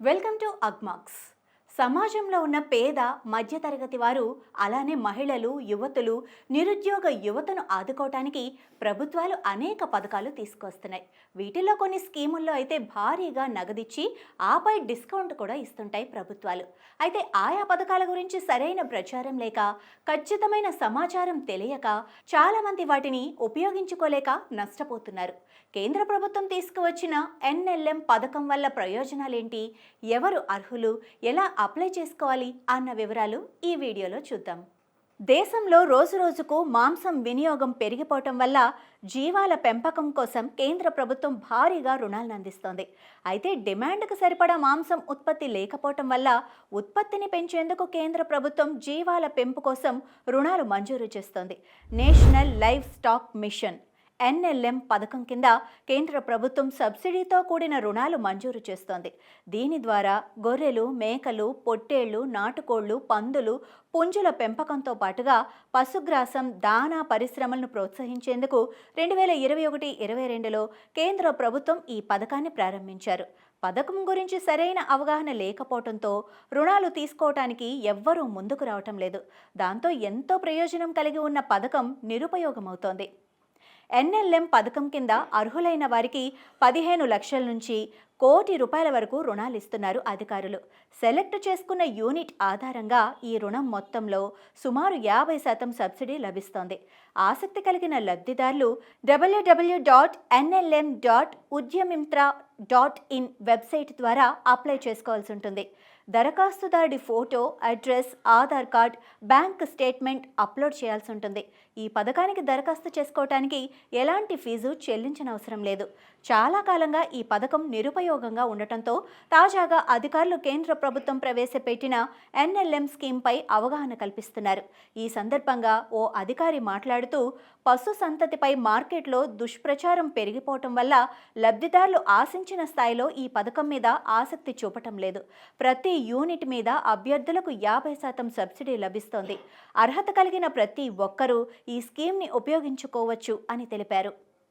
Welcome to UGMUX. సమాజంలో ఉన్న పేద మధ్యతరగతి వారు అలానే మహిళలు యువతులు నిరుద్యోగ యువతను ఆదుకోవటానికి ప్రభుత్వాలు అనేక పథకాలు తీసుకొస్తున్నాయి. వీటిలో కొన్ని స్కీముల్లో అయితే భారీగా నగదిచ్చి ఆపై డిస్కౌంట్ కూడా ఇస్తుంటాయి ప్రభుత్వాలు. అయితే ఆయా పథకాల గురించి సరైన ప్రచారం లేక ఖచ్చితమైన సమాచారం తెలియక చాలామంది వాటిని ఉపయోగించుకోలేక నష్టపోతున్నారు. కేంద్ర ప్రభుత్వం తీసుకువచ్చిన ఎన్ఎల్ఎం పథకం వల్ల ప్రయోజనాలేంటి? ఎవరు అర్హులు? ఎలా అప్లై చేసుకోవాలి అన్న వివరాలు ఈ వీడియోలో చూద్దాం. దేశంలో రోజురోజుకు మాంసం వినియోగం పెరిగిపోవటం వల్ల జీవాల పెంపకం కోసం కేంద్ర ప్రభుత్వం భారీగా రుణాలను అందిస్తోంది. అయితే డిమాండ్కు సరిపడా మాంసం ఉత్పత్తి లేకపోవటం వల్ల ఉత్పత్తిని పెంచేందుకు కేంద్ర ప్రభుత్వం జీవాల పెంపు కోసం రుణాలు మంజూరు చేస్తోంది. National livestock mission NLM పథకం కింద కేంద్ర ప్రభుత్వం సబ్సిడీతో కూడిన రుణాలు మంజూరు చేస్తోంది. దీని ద్వారా గొర్రెలు మేకలు పొట్టేళ్ళు నాటుకోళ్ళు పందులు పుంజుల పెంపకంతో పాటుగా పశుగ్రాసం దానా పరిశ్రమలను ప్రోత్సహించేందుకు రెండు వేల ఇరవై ఒకటి ఇరవై రెండులో కేంద్ర ప్రభుత్వం ఈ పథకాన్ని ప్రారంభించారు. పథకం గురించి సరైన అవగాహన లేకపోవడంతో రుణాలు తీసుకోవటానికి ఎవ్వరూ ముందుకు రావటం లేదు. దాంతో ఎంతో ప్రయోజనం కలిగి ఉన్న పథకం నిరుపయోగమవుతోంది. ఎన్ఎల్ఎం పథకం కింద అర్హులైన వారికి పదిహేను లక్షల నుంచి కోటి రూపాయల వరకు రుణాలు ఇస్తున్నారు అధికారులు. సెలెక్ట్ చేసుకున్న యూనిట్ ఆధారంగా ఈ రుణం మొత్తంలో సుమారు యాభై శాతం సబ్సిడీ లభిస్తోంది. ఆసక్తి కలిగిన లబ్ధిదారులు WWW dot NLM dot Udyamimitra dot in website ద్వారా అప్లై చేసుకోవాల్సి ఉంటుంది. దరఖాస్తుదారుడి photo address Aadhaar card bank statement upload చేయాల్సి ఉంటుంది. ఈ పథకానికి దరఖాస్తు చేసుకోవటానికి ఎలాంటి ఫీజు చెల్లించనవసరం లేదు. చాలా కాలంగా ఈ పథకం నిరుపయోగంగా ఉండటంతో తాజాగా అధికారులు కేంద్ర ప్రభుత్వం ప్రవేశపెట్టిన ఎన్ఎల్ఎం స్కీమ్పై అవగాహన కల్పిస్తున్నారు. ఈ సందర్భంగా ఓ అధికారి మాట్లాడుతూ పశు సంతతిపై మార్కెట్లో దుష్ప్రచారం పెరిగిపోవటం వల్ల లబ్ధిదారులు ఆశించిన స్థాయిలో ఈ పథకం మీద ఆసక్తి చూపటం లేదు. ప్రతి యూనిట్ మీద అభ్యర్థులకు యాభై శాతం సబ్సిడీ లభిస్తోంది. అర్హత కలిగిన ప్రతి ఒక్కరూ ఈ స్కీమ్ని ఉపయోగించుకోవచ్చు అని తెలిపారు.